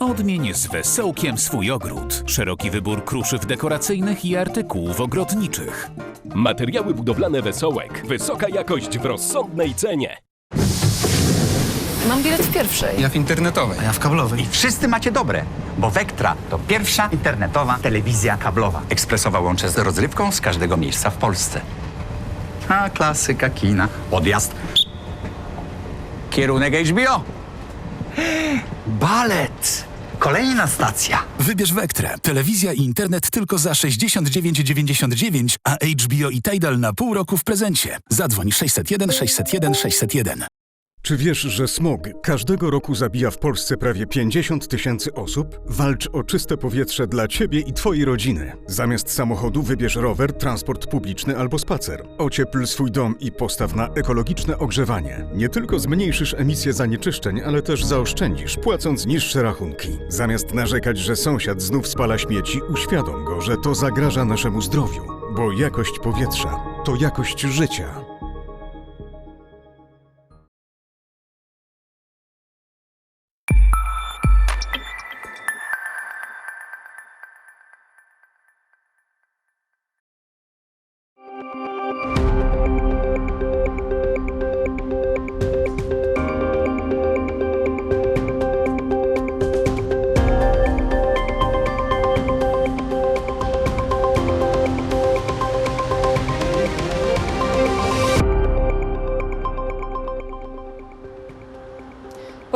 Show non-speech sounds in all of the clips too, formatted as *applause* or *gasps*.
Odmień z wesołkiem swój ogród. Szeroki wybór kruszyw dekoracyjnych i artykułów ogrodniczych. Materiały budowlane Wesołek. Wysoka jakość w rozsądnej cenie. Mam bilet w pierwszej. Ja w internetowej. A ja w kablowej. Wszyscy macie dobre, bo Vectra to pierwsza internetowa telewizja kablowa. Ekspresowa łącze z rozrywką z każdego miejsca w Polsce. A klasyka kina. Odjazd. Kierunek HBO. *gasps* Balet. Kolejna stacja. Wybierz Vectrę. Telewizja i internet tylko za 69,99, a HBO i Tidal na pół roku w prezencie. Zadzwoń 601 601 601. Czy wiesz, że smog każdego roku zabija w Polsce prawie 50 tysięcy osób? Walcz o czyste powietrze dla ciebie i twojej rodziny. Zamiast samochodu wybierz rower, transport publiczny albo spacer. Ociepl swój dom i postaw na ekologiczne ogrzewanie. Nie tylko zmniejszysz emisję zanieczyszczeń, ale też zaoszczędzisz, płacąc niższe rachunki. Zamiast narzekać, że sąsiad znów spala śmieci, uświadom go, że to zagraża naszemu zdrowiu. Bo jakość powietrza to jakość życia.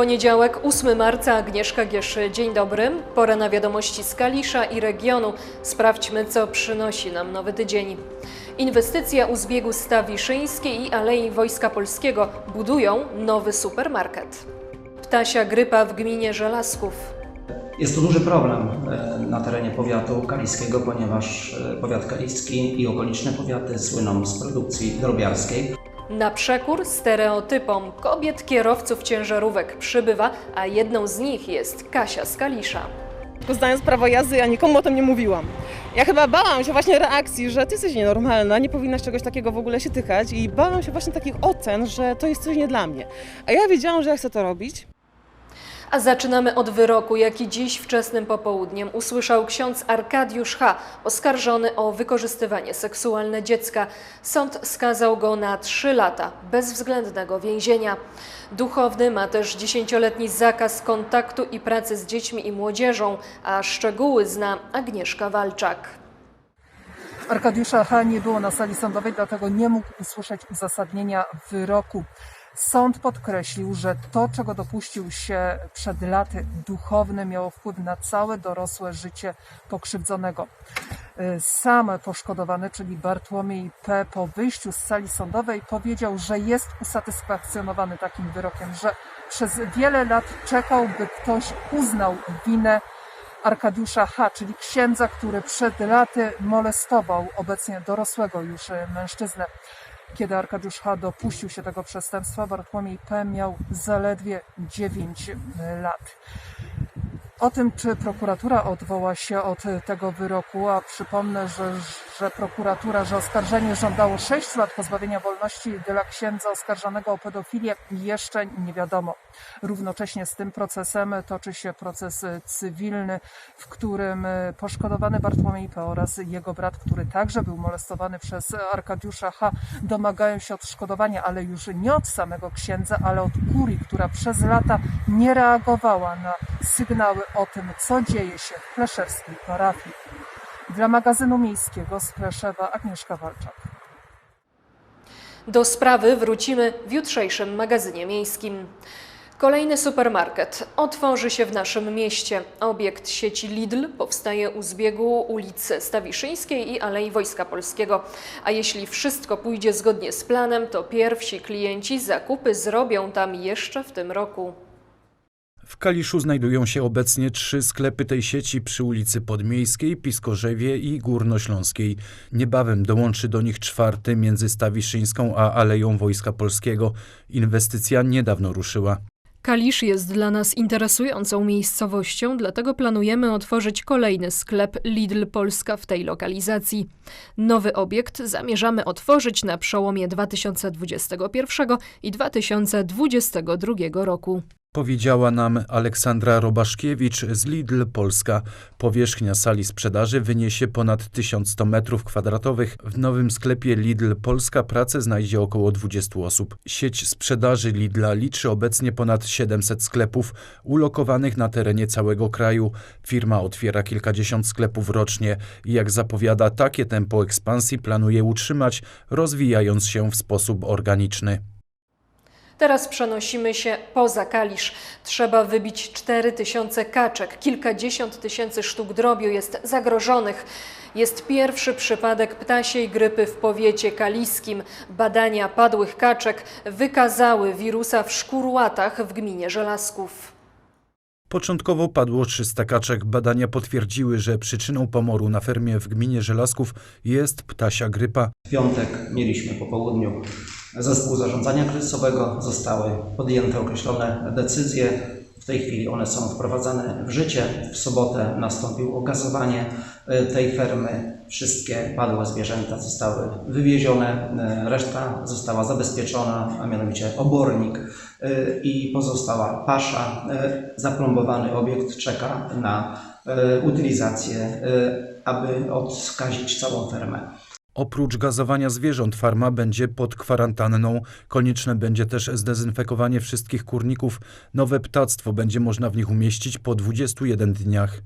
Poniedziałek, 8 marca, Agnieszka Gieszy. Dzień dobry. Pora na wiadomości z Kalisza i regionu. Sprawdźmy, co przynosi nam nowy tydzień. Inwestycja u zbiegu Stawiszyńskiej i Alei Wojska Polskiego budują nowy supermarket. Ptasia grypa w gminie Żelazków. Jest to duży problem e, na terenie powiatu kaliskiego, ponieważ e, powiat kaliski i okoliczne powiaty słyną z produkcji drobiarskiej. Na przekór stereotypom kobiet kierowców ciężarówek przybywa, a jedną z nich jest Kasia z Kalisza. Tylko zdając prawo jazdy, ja nikomu o tym nie mówiłam. Ja chyba bałam się właśnie reakcji, że ty jesteś nienormalna, nie powinnaś czegoś takiego w ogóle się tykać i bałam się właśnie takich ocen, że to jest coś nie dla mnie. A ja wiedziałam, że ja chcę to robić. A zaczynamy od wyroku, jaki dziś wczesnym popołudniem usłyszał ksiądz Arkadiusz H., oskarżony o wykorzystywanie seksualne dziecka. Sąd skazał go na trzy lata bezwzględnego więzienia. Duchowny ma też dziesięcioletni zakaz kontaktu i pracy z dziećmi i młodzieżą, a szczegóły zna Agnieszka Walczak. Arkadiusza H. nie było na sali sądowej, dlatego nie mógł usłyszeć uzasadnienia wyroku. Sąd podkreślił, że to, czego dopuścił się przed laty duchowny, miało wpływ na całe dorosłe życie pokrzywdzonego. Y, Sam poszkodowany, czyli Bartłomiej P., po wyjściu z sali sądowej powiedział, że jest usatysfakcjonowany takim wyrokiem, że przez wiele lat czekał, by ktoś uznał winę Arkadiusza H., czyli księdza, który przed laty molestował obecnie dorosłego już y, mężczyznę. Kiedy Arkadiusz H. dopuścił się tego przestępstwa, Bartłomiej P. miał zaledwie 9 lat. O tym, czy prokuratura odwoła się od tego wyroku, a przypomnę, że, że prokuratura, że oskarżenie żądało 6 lat pozbawienia wolności dla księdza oskarżonego o pedofilię, jeszcze nie wiadomo. Równocześnie z tym procesem toczy się proces cywilny, w którym poszkodowany Bartłomiej P. oraz jego brat, który także był molestowany przez Arkadiusza H., domagają się odszkodowania, ale już nie od samego księdza, ale od kurii, która przez lata nie reagowała na sygnały o tym, co dzieje się w pleszewskiej parafii. Dla magazynu miejskiego z Pleszewa Agnieszka Walczak. Do sprawy wrócimy w jutrzejszym magazynie miejskim. Kolejny supermarket otworzy się w naszym mieście. Obiekt sieci Lidl powstaje u zbiegu ulicy Stawiszyńskiej i Alei Wojska Polskiego. A jeśli wszystko pójdzie zgodnie z planem, to pierwsi klienci zakupy zrobią tam jeszcze w tym roku. W Kaliszu znajdują się obecnie trzy sklepy tej sieci przy ulicy Podmiejskiej, Piskorzewie i Górnośląskiej. Niebawem dołączy do nich czwarty między Stawiszyńską a Aleją Wojska Polskiego. Inwestycja niedawno ruszyła. Kalisz jest dla nas interesującą miejscowością, dlatego planujemy otworzyć kolejny sklep Lidl Polska w tej lokalizacji. Nowy obiekt zamierzamy otworzyć na przełomie 2021 i 2022 roku. Powiedziała nam Aleksandra Robaszkiewicz z Lidl Polska. Powierzchnia sali sprzedaży wyniesie ponad 1100 m2. W nowym sklepie Lidl Polska pracę znajdzie około 20 osób. Sieć sprzedaży Lidla liczy obecnie ponad 700 sklepów ulokowanych na terenie całego kraju. Firma otwiera kilkadziesiąt sklepów rocznie i jak zapowiada, takie tempo ekspansji planuje utrzymać, rozwijając się w sposób organiczny. Teraz przenosimy się poza Kalisz. Trzeba wybić 4 tysiące kaczek. Kilkadziesiąt tysięcy sztuk drobiu jest zagrożonych. Jest pierwszy przypadek ptasiej grypy w powiecie kaliskim. Badania padłych kaczek wykazały wirusa w szkurłatach w gminie Żelazków. Początkowo padło 300 kaczek. Badania potwierdziły, że przyczyną pomoru na fermie w gminie Żelazków jest ptasia grypa. W piątek mieliśmy po południu zespół zarządzania kryzysowego. Zostały podjęte określone decyzje. W tej chwili one są wprowadzane w życie. W sobotę nastąpiło gazowanie e, tej fermy. Wszystkie padłe zwierzęta zostały wywiezione, e, reszta została zabezpieczona, a mianowicie obornik e, i pozostała pasza. Zaplombowany obiekt czeka na utylizację, aby odskazić całą fermę. Oprócz gazowania zwierząt farma będzie pod kwarantanną. Konieczne będzie też zdezynfekowanie wszystkich kurników. Nowe ptactwo będzie można w nich umieścić po 21 dniach.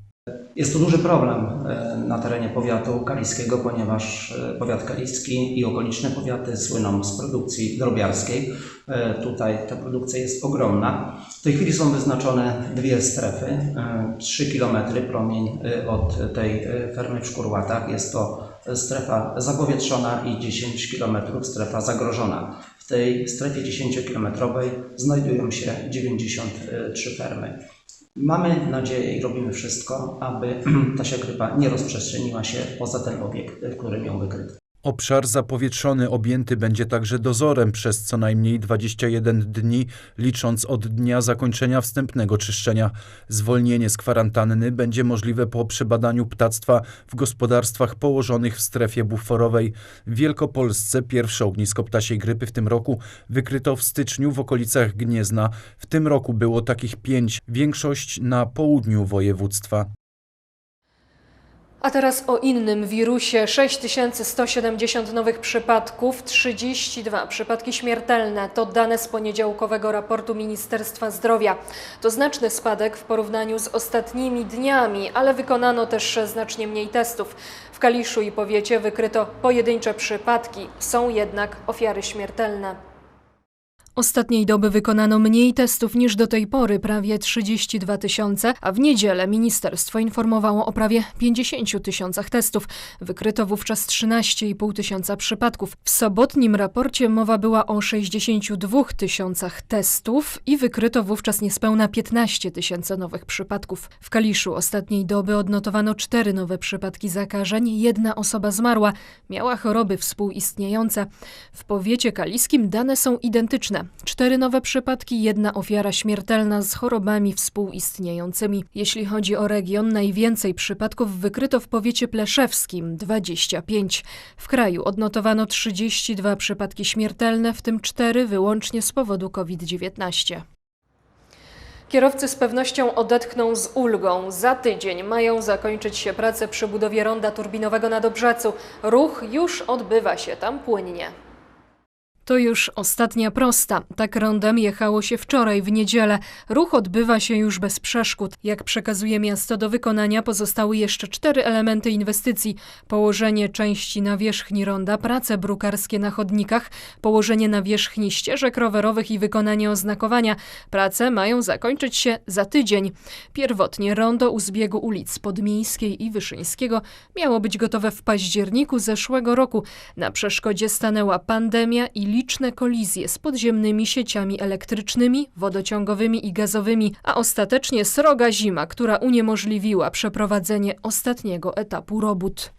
Jest to duży problem e, na terenie powiatu kaliskiego, ponieważ e, powiat kaliski i okoliczne powiaty słyną z produkcji drobiarskiej. E, Tutaj ta produkcja jest ogromna. W tej chwili są wyznaczone dwie strefy. 3 km promień od tej fermy w Szkurłatach. Jest to strefa zapowietrzona i 10 km strefa zagrożona. W tej strefie 10-kilometrowej znajdują się 93 fermy. Mamy nadzieję i robimy wszystko, aby *clears throat* ptasia grypa nie rozprzestrzeniła się poza ten obiekt, w którym ją wykryto. Obszar zapowietrzony objęty będzie także dozorem przez co najmniej 21 dni, licząc od dnia zakończenia wstępnego czyszczenia. Zwolnienie z kwarantanny będzie możliwe po przebadaniu ptactwa w gospodarstwach położonych w strefie buforowej. W Wielkopolsce pierwsze ognisko ptasiej grypy w tym roku wykryto w styczniu w okolicach Gniezna. W tym roku było takich pięć, większość na południu województwa. A teraz o innym wirusie. 6170 nowych przypadków, 32 przypadki śmiertelne. To dane z poniedziałkowego raportu Ministerstwa Zdrowia. To znaczny spadek w porównaniu z ostatnimi dniami, ale wykonano też znacznie mniej testów. W Kaliszu i powiecie wykryto pojedyncze przypadki, są jednak ofiary śmiertelne. Ostatniej doby wykonano mniej testów niż do tej pory, prawie 32 tysiące, a w niedzielę ministerstwo informowało o prawie 50 tysiącach testów. Wykryto wówczas 13,5 tysiąca przypadków. W sobotnim raporcie mowa była o 62 tysiącach testów i wykryto wówczas niespełna 15 tysięcy nowych przypadków. W Kaliszu ostatniej doby odnotowano cztery nowe przypadki zakażeń, jedna osoba zmarła, miała choroby współistniejące. W powiecie kaliskim dane są identyczne. Cztery nowe przypadki, jedna ofiara śmiertelna z chorobami współistniejącymi. Jeśli chodzi o region, najwięcej przypadków wykryto w powiecie pleszewskim 25. W kraju odnotowano 32 przypadki śmiertelne, w tym cztery wyłącznie z powodu COVID-19. Kierowcy z pewnością odetchną z ulgą. Za tydzień mają zakończyć się prace przy budowie ronda turbinowego na Dobrzacu. Ruch już odbywa się tam płynnie. To już ostatnia prosta. Tak rondem jechało się wczoraj w niedzielę. Ruch odbywa się już bez przeszkód. Jak przekazuje miasto do wykonania pozostały jeszcze cztery elementy inwestycji. Położenie części nawierzchni ronda, prace brukarskie na chodnikach, położenie nawierzchni ścieżek rowerowych i wykonanie oznakowania. Prace mają zakończyć się za tydzień. Pierwotnie rondo u zbiegu ulic Podmiejskiej i Wyszyńskiego miało być gotowe w październiku zeszłego roku. Na przeszkodzie stanęła pandemia i liczne kolizje z podziemnymi sieciami elektrycznymi, wodociągowymi i gazowymi, a ostatecznie sroga zima, która uniemożliwiła przeprowadzenie ostatniego etapu robót.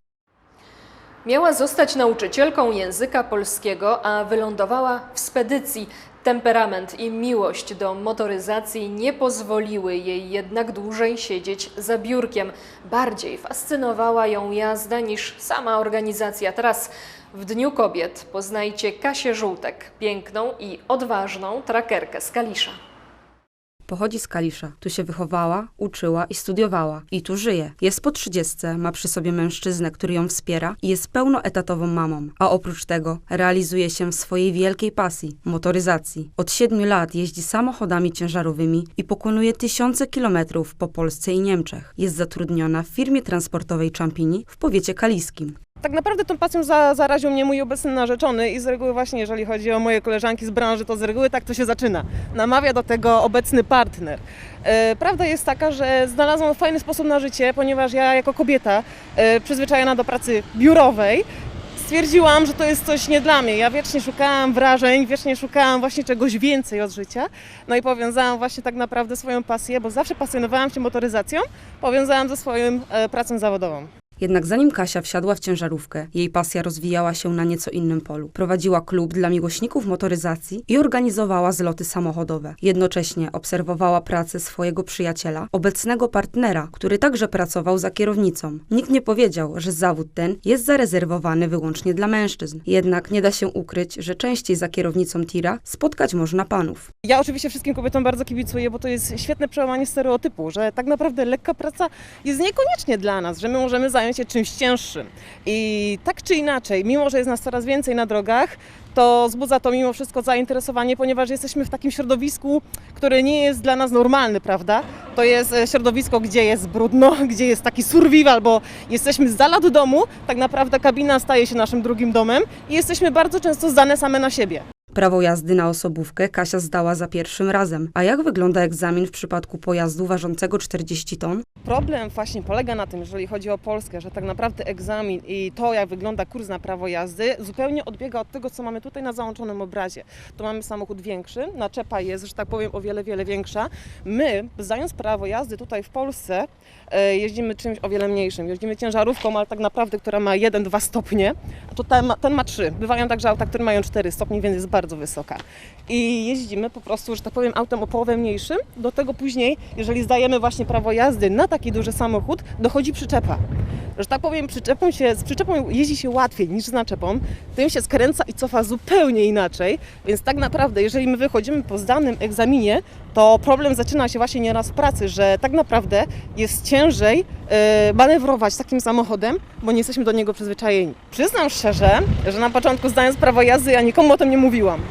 Miała zostać nauczycielką języka polskiego, a wylądowała w spedycji. Temperament i miłość do motoryzacji nie pozwoliły jej jednak dłużej siedzieć za biurkiem. Bardziej fascynowała ją jazda niż sama organizacja tras. W Dniu Kobiet poznajcie Kasię Żółtek, piękną i odważną trakerkę z Kalisza. Pochodzi z Kalisza. Tu się wychowała, uczyła i studiowała. I tu żyje. Jest po trzydziestce, ma przy sobie mężczyznę, który ją wspiera i jest pełnoetatową mamą. A oprócz tego realizuje się w swojej wielkiej pasji motoryzacji. Od siedmiu lat jeździ samochodami ciężarowymi i pokonuje tysiące kilometrów po Polsce i Niemczech. Jest zatrudniona w firmie transportowej Champini w powiecie kaliskim. Tak naprawdę tą pasją za, zaraził mnie mój obecny narzeczony i z reguły właśnie, jeżeli chodzi o moje koleżanki z branży, to z reguły tak to się zaczyna. Namawia do tego obecny partner. E, prawda jest taka, że znalazłam fajny sposób na życie, ponieważ ja jako kobieta e, przyzwyczajona do pracy biurowej, stwierdziłam, że to jest coś nie dla mnie. Ja wiecznie szukałam wrażeń, wiecznie szukałam właśnie czegoś więcej od życia. No i powiązałam właśnie tak naprawdę swoją pasję, bo zawsze pasjonowałam się motoryzacją, powiązałam ze swoją e, pracą zawodową. Jednak zanim Kasia wsiadła w ciężarówkę, jej pasja rozwijała się na nieco innym polu. Prowadziła klub dla miłośników motoryzacji i organizowała zloty samochodowe. Jednocześnie obserwowała pracę swojego przyjaciela, obecnego partnera, który także pracował za kierownicą. Nikt nie powiedział, że zawód ten jest zarezerwowany wyłącznie dla mężczyzn. Jednak nie da się ukryć, że częściej za kierownicą tira spotkać można panów. Ja oczywiście wszystkim kobietom bardzo kibicuję, bo to jest świetne przełamanie stereotypu, że tak naprawdę lekka praca jest niekoniecznie dla nas, że my możemy zająć się czymś cięższym. I tak czy inaczej, mimo że jest nas coraz więcej na drogach, to wzbudza to mimo wszystko zainteresowanie, ponieważ jesteśmy w takim środowisku, które nie jest dla nas normalne, prawda? To jest e, środowisko, gdzie jest brudno, *laughs* gdzie jest taki survival, bo jesteśmy z dala domu, tak naprawdę kabina staje się naszym drugim domem i jesteśmy bardzo często zdane same na siebie. Prawo jazdy na osobówkę Kasia zdała za pierwszym razem. A jak wygląda egzamin w przypadku pojazdu ważącego 40 ton? Problem właśnie polega na tym, jeżeli chodzi o Polskę, że tak naprawdę egzamin i to, jak wygląda kurs na prawo jazdy, zupełnie odbiega od tego, co mamy tutaj na załączonym obrazie. Tu mamy samochód większy, naczepa jest, że tak powiem, o wiele, wiele większa. My, zdając prawo jazdy tutaj w Polsce, e, jeździmy czymś o wiele mniejszym. Jeździmy ciężarówką, ale tak naprawdę, która ma 1-2 stopnie, a to ten ma, ten ma 3. Bywają także auta, które mają 4 stopnie, więc jest bardzo wysoka. I jeździmy po prostu, że tak powiem, autem o połowę mniejszym. Do tego później, jeżeli zdajemy właśnie prawo jazdy na taki duży samochód, dochodzi przyczepa. Że tak powiem, przyczepą się, z przyczepą jeździ się łatwiej niż z naczepą, tym się skręca i cofa zupełnie inaczej, więc tak naprawdę, jeżeli my wychodzimy po zdanym egzaminie, to problem zaczyna się właśnie nieraz w pracy, że tak naprawdę jest ciężej e, manewrować takim samochodem, bo nie jesteśmy do niego przyzwyczajeni. Przyznam szczerze, że na początku zdając prawo jazdy, ja nikomu o tym nie mówiłam.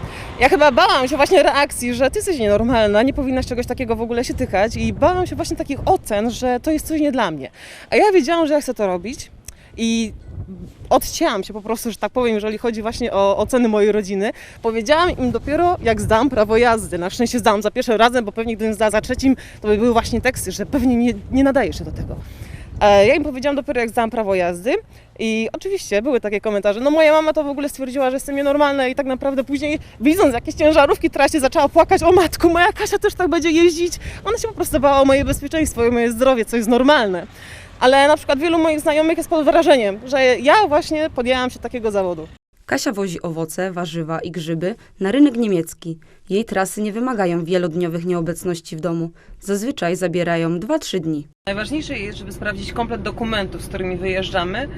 Ja chyba bałam się właśnie reakcji, że ty jesteś nienormalna, nie powinnaś czegoś takiego w ogóle się tykać i bałam się właśnie takich ocen, że to jest coś nie dla mnie. A ja wiedziałam, że ja chcę to robić i odcięłam się po prostu, że tak powiem, jeżeli chodzi właśnie o oceny mojej rodziny. Powiedziałam im dopiero, jak zdam prawo jazdy. Na szczęście zdałam za pierwszym razem, bo pewnie gdybym zdała za trzecim, to by były właśnie teksty, że pewnie nie, nie nadajesz się do tego. E, Ja im powiedziałam dopiero, jak zdałam prawo jazdy i oczywiście były takie komentarze. No moja mama to w ogóle stwierdziła, że jestem nienormalna i tak naprawdę później widząc jakieś ciężarówki trasie zaczęła płakać, o matku, moja Kasia też tak będzie jeździć. Ona się po prostu bała o moje bezpieczeństwo i moje zdrowie, co jest normalne. Ale na przykład wielu moich znajomych jest pod wrażeniem, że ja właśnie podjęłam się takiego zawodu. Kasia wozi owoce, warzywa i grzyby na rynek niemiecki. Jej trasy nie wymagają wielodniowych nieobecności w domu. Zazwyczaj zabierają 2-3 dni. Najważniejsze jest, żeby sprawdzić komplet dokumentów, z którymi wyjeżdżamy.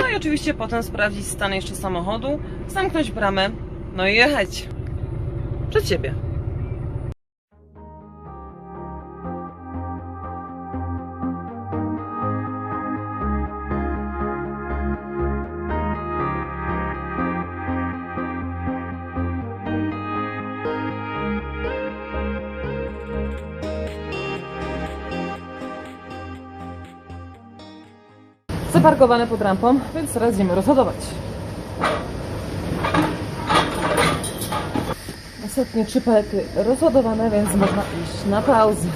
No i oczywiście potem sprawdzić stan jeszcze samochodu, zamknąć bramę, no i jechać. Przed siebie. Pod rampą, więc teraz idziemy rozładować. Ostatnie trzy palety rozładowane, więc można iść na pauzę.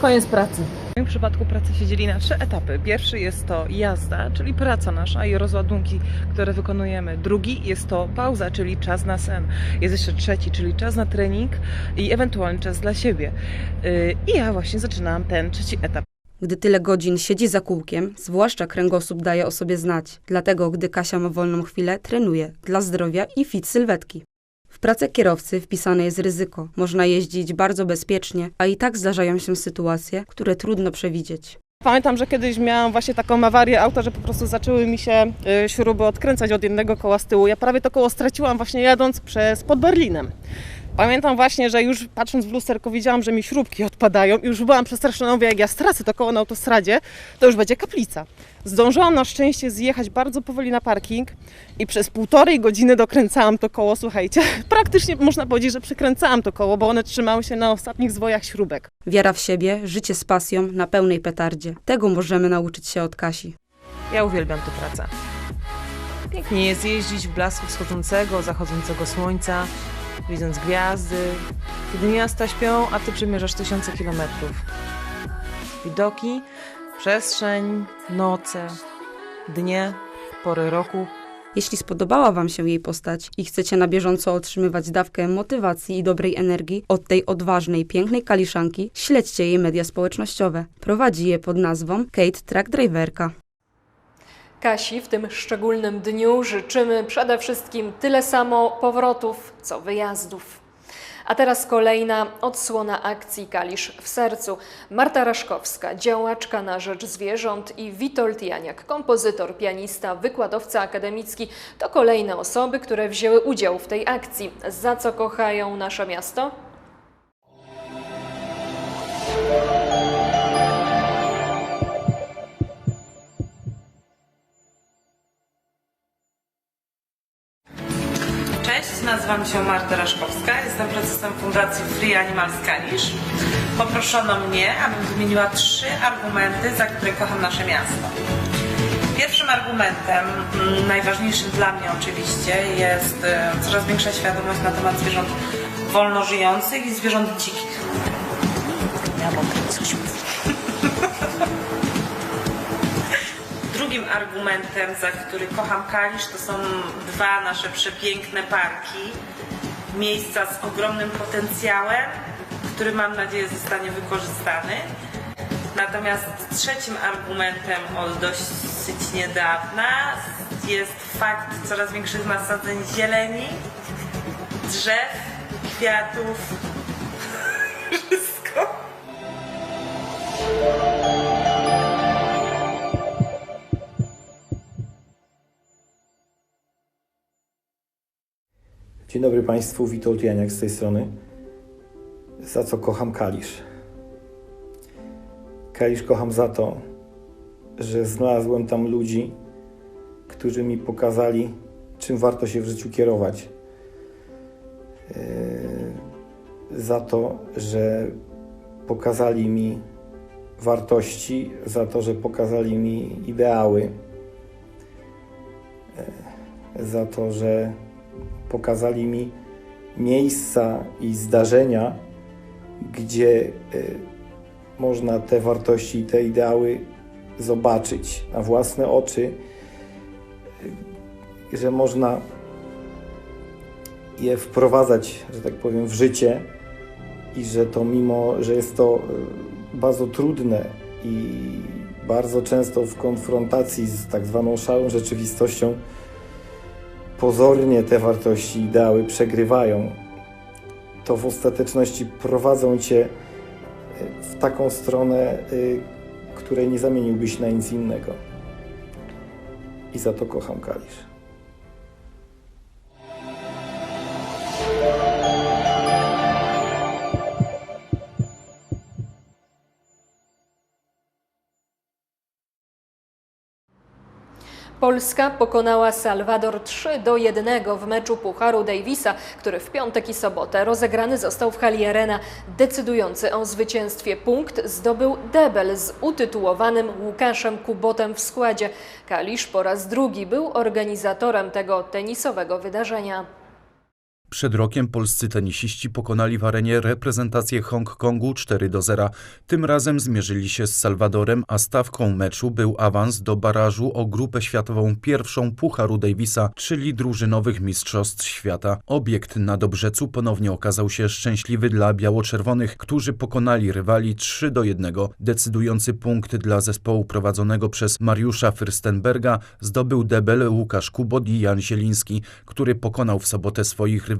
Koniec pracy. W moim przypadku pracy się dzieli na trzy etapy. Pierwszy jest to jazda, czyli praca nasza i rozładunki, które wykonujemy. Drugi jest to pauza, czyli czas na sen. Jest jeszcze trzeci, czyli czas na trening i ewentualnie czas dla siebie. Yy, I ja właśnie zaczynam ten trzeci etap. Gdy tyle godzin siedzi za kółkiem, zwłaszcza kręgosłup daje o sobie znać. Dlatego, gdy Kasia ma wolną chwilę, trenuje dla zdrowia i fit sylwetki. W pracę kierowcy wpisane jest ryzyko. Można jeździć bardzo bezpiecznie, a i tak zdarzają się sytuacje, które trudno przewidzieć. Pamiętam, że kiedyś miałam właśnie taką awarię auta, że po prostu zaczęły mi się y, śruby odkręcać od jednego koła z tyłu. Ja prawie to koło straciłam właśnie jadąc przez pod Berlinem. Pamiętam właśnie, że już patrząc w lusterko widziałam, że mi śrubki odpadają i już byłam przestraszona, mówię, jak ja stracę to koło na autostradzie, to już będzie kaplica. Zdążyłam na szczęście zjechać bardzo powoli na parking i przez półtorej godziny dokręcałam to koło, słuchajcie, *laughs* praktycznie można powiedzieć, że przekręcałam to koło, bo one trzymały się na ostatnich zwojach śrubek. Wiara w siebie, życie z pasją, na pełnej petardzie. Tego możemy nauczyć się od Kasi. Ja uwielbiam tę pracę. Pięknie jest jeździć w blasku wschodzącego, zachodzącego słońca, widząc gwiazdy, kiedy miasta śpią, a ty przemierzasz tysiące kilometrów. Widoki, przestrzeń, noce, dnie, pory roku. Jeśli spodobała Wam się jej postać i chcecie na bieżąco otrzymywać dawkę motywacji i dobrej energii od tej odważnej, pięknej kaliszanki, śledźcie jej media społecznościowe. Prowadzi je pod nazwą Kate Truck Driverka. Kasi w tym szczególnym dniu życzymy przede wszystkim tyle samo powrotów, co wyjazdów. A teraz kolejna odsłona akcji Kalisz w sercu. Marta Raszkowska, działaczka na rzecz zwierząt i Witold Janiak, kompozytor, pianista, wykładowca akademicki to kolejne osoby, które wzięły udział w tej akcji. Za co kochają nasze miasto? Nazywam się Marta Raszkowska, jestem prezesem Fundacji Free Animals Kalisz. Poproszono mnie, abym wymieniła trzy argumenty, za które kocham nasze miasto. Pierwszym argumentem, mm, najważniejszym dla mnie oczywiście, jest e, coraz większa świadomość na temat zwierząt wolno żyjących i zwierząt dzikich. Miałam coś Drugim argumentem, za który kocham Kalisz, to są dwa nasze przepiękne parki. Miejsca z ogromnym potencjałem, który mam nadzieję zostanie wykorzystany. Natomiast trzecim argumentem od dosyć niedawna jest fakt coraz większych nasadzeń zieleni, drzew, kwiatów. *laughs* Wszystko. Dzień dobry Państwu, Witold Janiak z tej strony. Za co kocham Kalisz? Kalisz kocham za to, że znalazłem tam ludzi, którzy mi pokazali, czym warto się w życiu kierować. Yy, Za to, że pokazali mi wartości, za to, że pokazali mi ideały, Yy, za to, że pokazali mi miejsca i zdarzenia, gdzie y, można te wartości i te ideały zobaczyć na własne oczy, y, że można je wprowadzać, że tak powiem, w życie i że to mimo, że jest to y, bardzo trudne i bardzo często w konfrontacji z tak zwaną szarą rzeczywistością, pozornie te wartości, ideały przegrywają, to w ostateczności prowadzą cię w taką stronę, y, której nie zamieniłbyś na nic innego. I za to kocham Kalisz. Polska pokonała Salwador 3 do 1 w meczu Pucharu Davisa, który w piątek i sobotę rozegrany został w hali Arena. Decydujący o zwycięstwie punkt zdobył Debel z utytułowanym Łukaszem Kubotem w składzie. Kalisz po raz drugi był organizatorem tego tenisowego wydarzenia. Przed rokiem polscy tenisiści pokonali w arenie reprezentację Hongkongu 4 do 0. Tym razem zmierzyli się z Salwadorem, a stawką meczu był awans do barażu o grupę światową pierwszą Pucharu Davisa, czyli drużynowych mistrzostw świata. Obiekt na Dobrzecu ponownie okazał się szczęśliwy dla biało-czerwonych, którzy pokonali rywali 3 do 1. Decydujący punkt dla zespołu prowadzonego przez Mariusza Fürstenberga zdobył debel Łukasz Kubot i Jan Zieliński, który pokonał w sobotę swoich rywali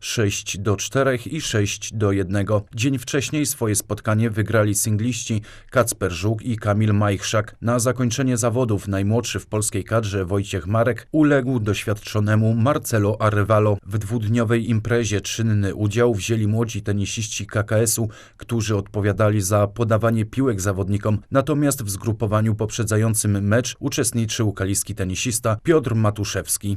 6 do 4 i 6 do 1. Dzień wcześniej swoje spotkanie wygrali singliści Kacper Żuk i Kamil Majchrzak. Na zakończenie zawodów najmłodszy w polskiej kadrze Wojciech Marek uległ doświadczonemu Marcelo Arevalo. W dwudniowej imprezie czynny udział wzięli młodzi tenisiści KKS-u, którzy odpowiadali za podawanie piłek zawodnikom, natomiast w zgrupowaniu poprzedzającym mecz uczestniczył kaliski tenisista Piotr Matuszewski.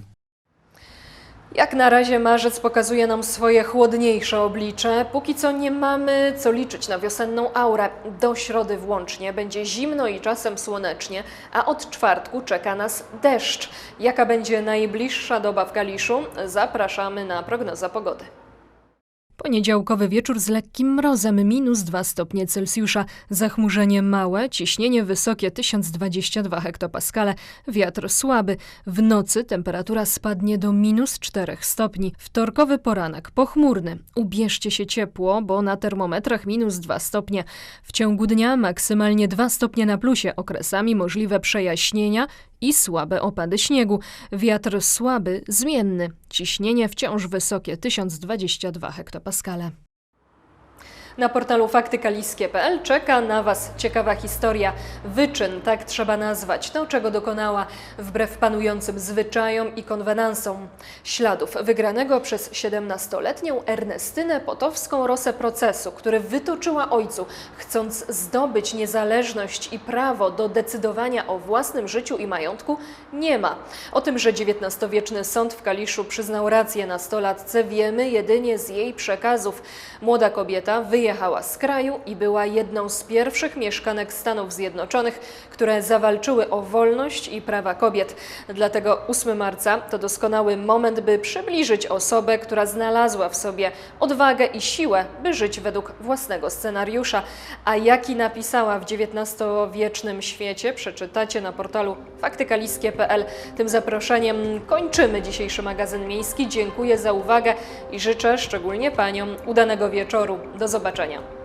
Jak na razie marzec pokazuje nam swoje chłodniejsze oblicze. Póki co nie mamy co liczyć na wiosenną aurę. Do środy włącznie będzie zimno i czasem słonecznie, a od czwartku czeka nas deszcz. Jaka będzie najbliższa doba w Kaliszu? Zapraszamy na prognozę pogody. Poniedziałkowy wieczór z lekkim mrozem, minus 2 stopnie Celsjusza, zachmurzenie małe, ciśnienie wysokie 1022 hektopaskale, wiatr słaby. W nocy temperatura spadnie do minus 4 stopni. Wtorkowy poranek pochmurny. Ubierzcie się ciepło, bo na termometrach minus 2 stopnie. W ciągu dnia maksymalnie 2 stopnie na plusie, okresami możliwe przejaśnienia i słabe opady śniegu. Wiatr słaby, zmienny. Ciśnienie wciąż wysokie 1022 hektopaskale. Na portalu faktykaliskie.pl czeka na Was ciekawa historia. Wyczyn, tak trzeba nazwać, to czego dokonała wbrew panującym zwyczajom i konwenansom. Śladów wygranego przez 17-letnią Ernestynę Potowską Rosę procesu, który wytoczyła ojcu, chcąc zdobyć niezależność i prawo do decydowania o własnym życiu i majątku, nie ma. O tym, że XIX-wieczny sąd w Kaliszu przyznał rację nastolatce, wiemy jedynie z jej przekazów. Młoda kobieta wyjechała wyjechała z kraju i była jedną z pierwszych mieszkanek Stanów Zjednoczonych, które zawalczyły o wolność i prawa kobiet. Dlatego 8 marca to doskonały moment, by przybliżyć osobę, która znalazła w sobie odwagę i siłę, by żyć według własnego scenariusza. A jaki napisała w XIX-wiecznym świecie, przeczytacie na portalu faktykaliskie.pl. Tym zaproszeniem kończymy dzisiejszy magazyn miejski. Dziękuję za uwagę i życzę szczególnie Paniom udanego wieczoru. Do zobaczenia.